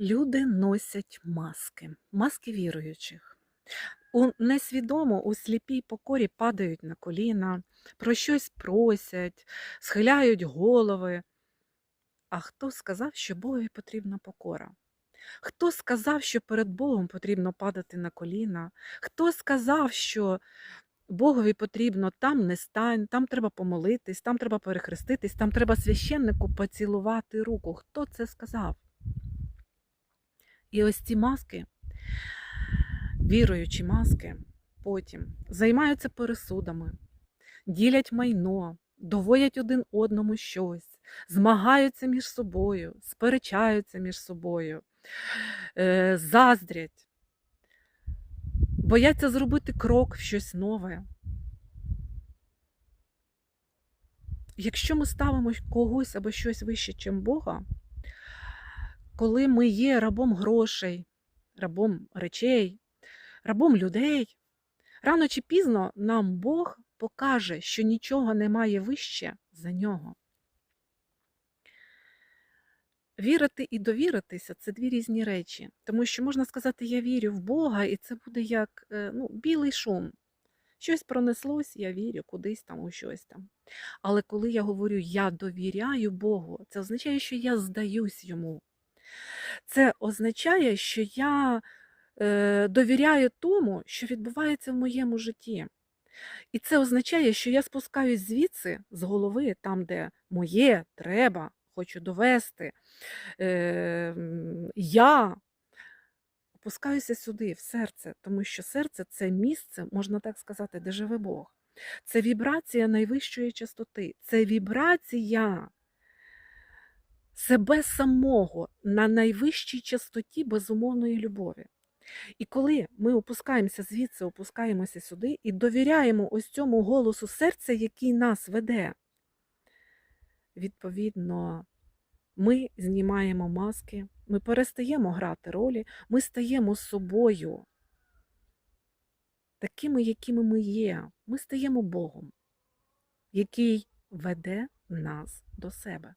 Люди носять маски, маски віруючих. У несвідомо у сліпій покорі падають на коліна, про щось просять, схиляють голови. А хто сказав, що Богові потрібна покора? Хто сказав, що перед Богом потрібно падати на коліна? Хто сказав, що Богові потрібно там не стань, там треба помолитись, там треба перехреститись, там треба священнику поцілувати руку? Хто це сказав? І ось ці маски, віруючі маски, потім займаються пересудами, ділять майно, доводять один одному щось, змагаються між собою, сперечаються між собою, е, заздрять, бояться зробити крок в щось нове. Якщо ми ставимо когось або щось вище, ніж Бога, коли ми є рабом грошей, рабом речей, рабом людей, рано чи пізно нам Бог покаже, що нічого немає вище за нього. Вірити і довіритися це дві різні речі, тому що можна сказати, я вірю в Бога, і це буде як е, ну, білий шум. Щось пронеслось, я вірю кудись там у щось там. Але коли я говорю я довіряю Богу, це означає, що я здаюсь йому. Це означає, що я е, довіряю тому, що відбувається в моєму житті. І це означає, що я спускаюсь звідси з голови, там, де моє, треба, хочу довести. Е, я опускаюся сюди, в серце, тому що серце це місце, можна так сказати, де живе Бог. Це вібрація найвищої частоти, це вібрація себе самого на найвищій частоті безумовної любові. І коли ми опускаємося звідси, опускаємося сюди і довіряємо ось цьому голосу серця, який нас веде, відповідно, ми знімаємо маски, ми перестаємо грати ролі, ми стаємо собою, такими, якими ми є. Ми стаємо Богом, який веде нас до себе.